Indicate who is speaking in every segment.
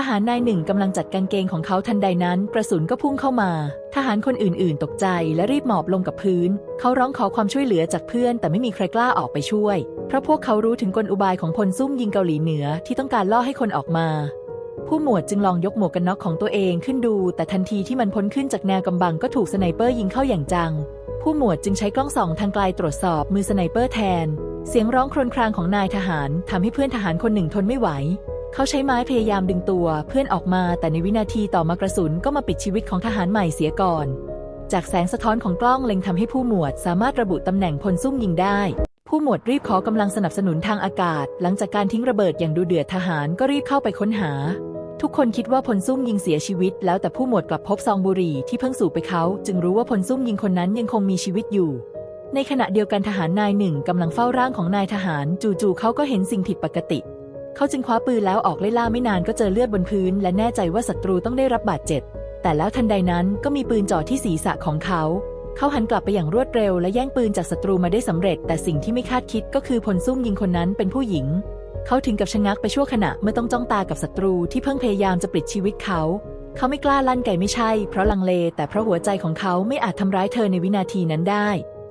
Speaker 1: ทหารนายหนึ่งกำลังจัดกางเกงของเขาทันใดนั้น กระสุนก็พุ่งเข้ามา ทหารคนอื่นๆ ตกใจและรีบหมอบลงกับพื้น เขาร้องขอความช่วยเหลือจากเพื่อน แต่ไม่มีใครกล้าออกไปช่วย เพราะพวกเขารู้ถึงกลอุบายของพลซุ่มยิงเกาหลีเหนือที่ต้องการล่อให้คนออกมา ผู้หมวดจึงลองยกหมวกกันน็อกของตัวเองขึ้นดู แต่ทันทีที่มันพ้นขึ้นจากแนวกำบังก็ถูกสไนเปอร์ยิงเข้าอย่างจัง ผู้หมวดจึงใช้กล้องส่องทางไกลตรวจสอบมือสไนเปอร์แทน เสียงร้องครวญครางของนายทหารทำให้เพื่อนทหารคนหนึ่งทนไม่ไหว เขาใช้ไม้พยายามดึงตัวเพื่อนออกมาแต่ในวินาทีต่อมากระสุนก็มาปิดชีวิตของทหารใหม่เสียก่อน จากแสงสะท้อนของกล้องเล็งทำให้ผู้หมวดสามารถระบุตำแหน่งพลซุ่มยิงได้ ผู้หมวดรีบขอกำลังสนับสนุนทางอากาศ หลังจากการทิ้งระเบิดอย่างดูเดือดทหารก็รีบเข้าไปค้นหา ทุกคนคิดว่าพลซุ่มยิงเสียชีวิต แล้วแต่ผู้หมวดกลับพบซองบุหรี่ที่เพิ่งสูบไปเขา จึงรู้ว่าพลซุ่มยิงคนนั้นยังคงมีชีวิตอยู่ในขณะเดียวกันทหารนายหนึ่งกำลังเฝ้าร่างของนายทหาร จู่ๆเขาก็เห็นสิ่งผิดปกติ เขาจึงคว้าปืนแล้วออกไล่ล่าไม่นานก็เจอเลือดบนพื้น และแน่ใจว่าศัตรูต้องได้รับบาดเจ็บ แต่แล้วทันใดนั้นก็มีปืนจ่อที่ศีรษะของเขา เขาหันกลับไปอย่างรวดเร็วและแย่งปืนจากศัตรูมาได้สำเร็จ แต่สิ่งที่ไม่คาดคิดก็คือพลซุ่มยิงคนนั้นเป็นผู้หญิง เขาถึงกับชะงักไปชั่วขณะเมื่อต้องจ้องตากับศัตรูที่เพิ่งพยายามจะปลิดชีวิตเขา เขาไม่กล้าลั่นไกไม่ใช่ เพราะลังเล แต่เพราะหัวใจของเขาไม่อาจทำร้ายเธอในวินาทีนั้นได้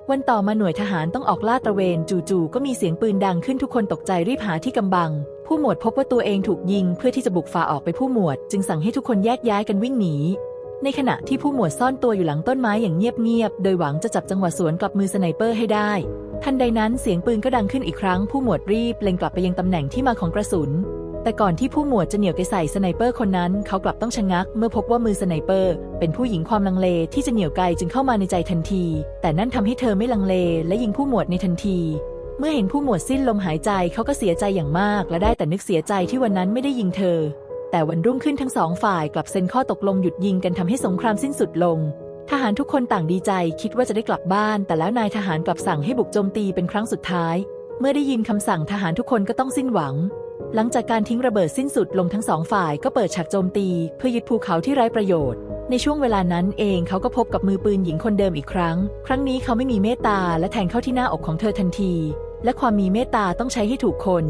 Speaker 1: วันต่อมาหน่วยทหารต้องออกลาดตระเวน จู่ๆก็มีเสียงปืนดังขึ้นทุกคนตกใจรีบหาที่กำบัง ผู้หมวดพบว่าตัวเองถูกยิงเพื่อที่จะบุกฝ่าออกไปผู้หมวด จึงสั่งให้ทุกคนแยกย้ายกันวิ่งหนี ในขณะที่ผู้หมวดซ่อนตัวอยู่หลังต้นไม้อย่างเงียบๆ โดยหวังจะจับจังหวะสวนกลับมือสไนเปอร์ให้ได้ ทันใดนั้นเสียงปืนก็ดังขึ้นอีกครั้งผู้หมวดรีบเล็งกลับไปยังตำแหน่งที่มาของกระสุน แต่ก่อนที่ผู้หมวดจะเหนี่ยวไปใส่สไนเปอร์คนนั้น เขากลับต้องชะงัก เมื่อพบว่ามือสไนเปอร์ เป็นผู้หญิงความลังเลที่จะเหนี่ยวไกจึงเข้ามาในใจทันที แต่นั่นทำให้เธอไม่ลังเล และยิงผู้หมวดในทันที เมื่อเห็นผู้หมวดสิ้นลมหายใจเขาก็เสียใจอย่างมาก และได้แต่นึกเสียใจที่วันนั้นไม่ได้ยิงเธอ แต่วันรุ่งขึ้นทั้งสองฝ่ายกลับเซ็นข้อตกลงหยุดยิงกันทำให้สงครามสิ้นสุดลง ทหารทุกคนต่างดีใจคิดว่าจะได้กลับบ้าน แต่แล้วนายทหารกลับสั่งให้บุกโจมตีเป็นครั้งสุดท้าย เมื่อได้ยินคำสั่งทหารทุกคนก็ต้องสิ้นหวัง หลังจากการทิ้งระเบิดสิ้นสุดลงทั้งสองฝ่ายก็เปิดฉากโจมตี เพื่อยึดภูเขาที่ไร้ประโยชน์ในช่วงเวลานั้นเองเขาก็พบกับมือปืนหญิงคนเดิมอีกครั้ง ครั้งนี้เขาไม่มีเมตตาและแทงเข้าที่หน้าอกของเธอทันที และความมีเมตตาต้องใช้ให้ถูกคน